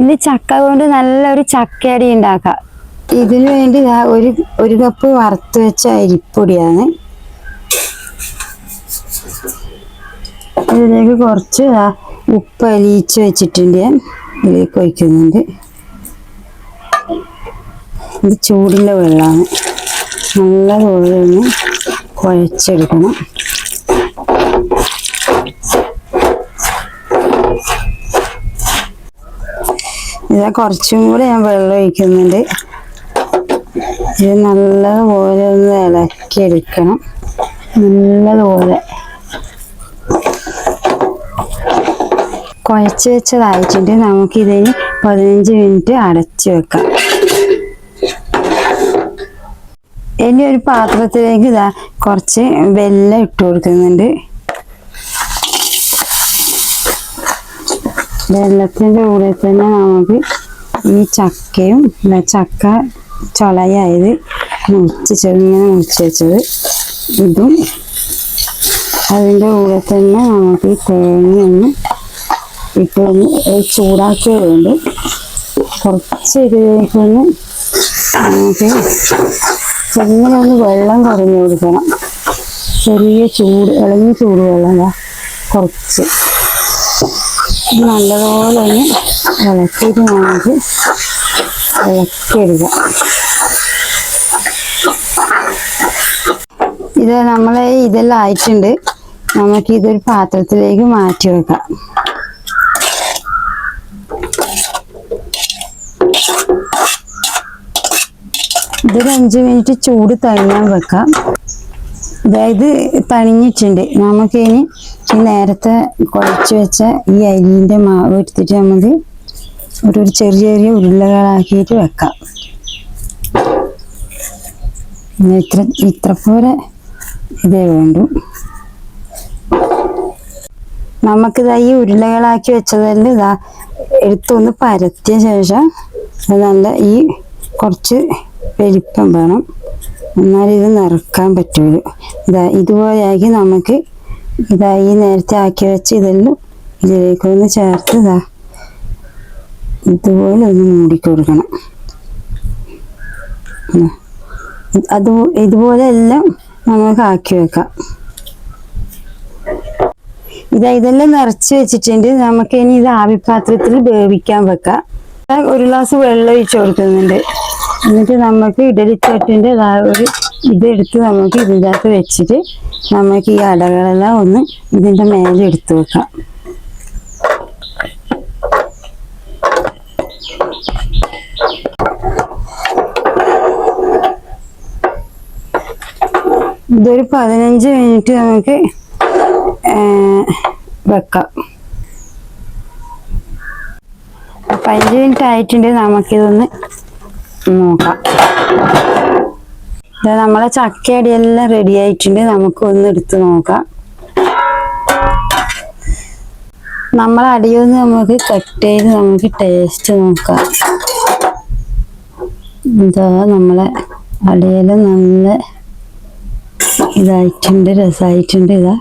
ഇനി ചക്ക കൊണ്ട് നല്ലൊരു ചക്കയടി ഉണ്ടാക്കാം. ഇതിനു വേണ്ടി ഒരു ഒരു കപ്പ് വറുത്ത് വെച്ച അരിപ്പൊടിയാണ്. ഇതിലേക്ക് കുറച്ച് ഉപ്പ് അലിയിച്ച് വെച്ചിട്ടുണ്ട് ഞാൻ. ഇതിലേക്ക് ഒഴിക്കുന്നുണ്ട്. ഇത് ചൂടുള്ള വെള്ളമാണ്. നല്ല ഒന്ന് കുഴച്ചെടുക്കണം. ഇത് കുറച്ചും കൂടെ ഞാൻ വെള്ളം ഒഴിക്കുന്നുണ്ട്. ഇത് നല്ലതുപോലെ ഒന്ന് ഇളക്കി ഇളക്കിയെടുക്കണം. നല്ലതുപോലെ. കുഴച്ച് വെച്ചതായിട്ടുണ്ട്. നമുക്കിതിന് പതിനഞ്ച് മിനിറ്റ് അടച്ചു വെക്കാം. ഇനി ഒരു പാത്രത്തിലേക്ക് ഇതാ കുറച്ച് വെല്ലം ഇട്ട് കൊടുക്കുന്നുണ്ട്. വെള്ളത്തിന്റെ കൂടെ തന്നെ നമുക്ക് ഈ ചക്കയും ചക്ക ചൊളയായത് മുറിച്ച് ചെറുങ്ങനെ മുറിച്ച് വെച്ചത്. ഇതും അതിന്റെ കൂടെ തന്നെ നമുക്ക് ഈ തേങ്ങയൊന്ന് ഇട്ടൊന്ന് ചൂടാക്കിയതുകൊണ്ട് കുറച്ച് ഇതിലേക്കൊന്ന് നമുക്ക് ചെറുങ്ങനെ ഒന്ന് വെള്ളം കുറഞ്ഞു കൊടുക്കണം. ചെറിയ ചൂട് ഇളഞ്ഞ ചൂട് വെള്ളം കുറച്ച്. ഇത് നല്ലപോലെ ഒന്ന് ഇളക്കിയിട്ട് നമുക്ക് ഇളക്കിയെടുക്കാം ഇത് നമ്മൾ ഇതെല്ലാം ആയിട്ടുണ്ട്. നമുക്ക് ഇതൊരു പാത്രത്തിലേക്ക് മാറ്റി വെക്കാം. ഇതൊരു അഞ്ച് മിനിറ്റ് ചൂട് തണിയാൻ വെക്കാം. അതായത് പണിഞ്ഞിട്ടുണ്ട്. നമുക്ക് ഇനി ഈ നേരത്തെ കുഴച്ച് വെച്ച ഈ അരിന്റെ മാവ് എടുത്തിട്ട് നമുക്ക് ഒരു ഒരു ചെറിയ ചെറിയ ഉരുളകളാക്കിയിട്ട് വെക്കാം. ഇത്ര ഇത്ര പോലെ ഇതേ വേണ്ടു നമുക്കിതാ ഈ ഉരുളകളാക്കി വെച്ചതല്ല ഇതാ എടുത്തൊന്ന് പരത്തിയ ശേഷം നല്ല ഈ കുറച്ച് വലിപ്പം വേണം. എന്നാലും ഇത് നിറക്കാൻ പറ്റുള്ളൂ ഇതാ ഇതുപോലെയാക്കി നമുക്ക് ഇതാ ഈ നേരത്തെ ആക്കി വെച്ച് ഇതെല്ലാം ഇതിലേക്കൊന്ന് ചേർത്ത് ഇതാ ഇതുപോലെ ഒന്ന് മൂടിക്കൊടുക്കണം. അത് ഇതുപോലെ എല്ലാം നമുക്ക് ആക്കി വെക്കാം. ഇതാ ഇതെല്ലാം നിറച്ച് വെച്ചിട്ടുണ്ട്. നമുക്ക് ഇനി ഇത് ആവിപാത്രത്തിൽ വേവിക്കാൻ വെക്കാം. ഒരു ഗ്ലാസ് വെള്ളം ഒഴിച്ചു കൊടുക്കുന്നുണ്ട്. എന്നിട്ട് നമുക്ക് ആ ഒരു ഇതെടുത്ത് നമുക്ക് ഇതിനകത്ത് വെച്ചിട്ട് നമുക്ക് ഈ അടകളെല്ലാം ഒന്ന് ഇതിന്റെ മേലെ എടുത്തു വെക്കാം. ഇതൊരു പതിനഞ്ച് മിനിറ്റ് നമുക്ക് വെക്കാം. പതിനഞ്ച് മിനിറ്റ് ആയിട്ടുണ്ട് നമുക്കിതൊന്ന് നോക്കാം ഇതാ നമ്മളെ ചക്കയടിയെല്ലാം റെഡി ആയിട്ടുണ്ട്. നമുക്ക് ഒന്ന് എടുത്ത് നോക്കാം. നമ്മളെ അടിയൊന്ന് നമുക്ക് കട്ട് ചെയ്ത് നമുക്ക് ടേസ്റ്റ് നോക്കാം. എന്താ നമ്മളെ അടിയെല്ലാം നല്ല ഇതായിട്ടുണ്ട് രസമായിട്ടുണ്ട് ഇതാ.